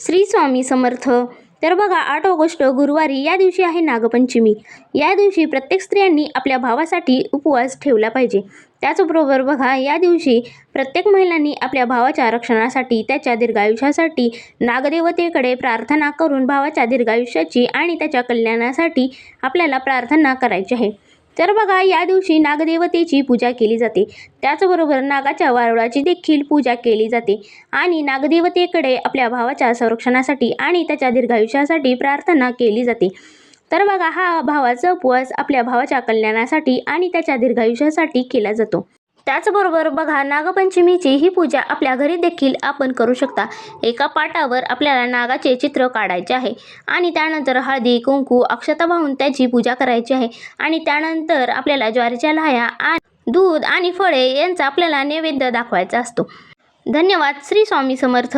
श्री स्वामी समर्थ. तर बघा आठ ऑगस्ट गुरुवारी या दिवशी आहे नागपंचमी. या दिवशी प्रत्येक स्त्रियांनी आपल्या भावासाठी उपवास ठेवला पाहिजे. त्याचबरोबर बघा या दिवशी प्रत्येक महिलांनी आपल्या भावाच्या रक्षणासाठी त्याच्या दीर्घायुष्यासाठी नागदेवतेकडे प्रार्थना करून भावाच्या दीर्घायुष्याची आणि त्याच्या कल्याणासाठी आपल्याला प्रार्थना करायची आहे. तर बघा या दिवशी नागदेवतेची पूजा केली जाते. त्याचबरोबर नागाच्या वारुळाची देखील पूजा केली जाते. आणि नागदेवतेकडे आपल्या भावाच्या संरक्षणासाठी आणि त्याच्या दीर्घायुष्यासाठी प्रार्थना केली जाते. तर बघा हा भावाचा उपवास आपल्या भावाच्या कल्याणासाठी आणि त्याच्या दीर्घायुष्यासाठी केला जातो. त्याचबरोबर बघा नागपंचमीची ही पूजा आपल्या घरी देखील आपण करू शकता. एका पाटावर आपल्याला नागाचे चित्र काढायचे आहे आणि त्यानंतर हळदी कुंकू अक्षता वाहून त्याची पूजा करायची आहे. आणि त्यानंतर आपल्याला ज्वारीच्या लाह्या आणि दूध आणि फळे यांचा आपल्याला नैवेद्य दाखवायचा असतो. धन्यवाद. श्री स्वामी समर्थ.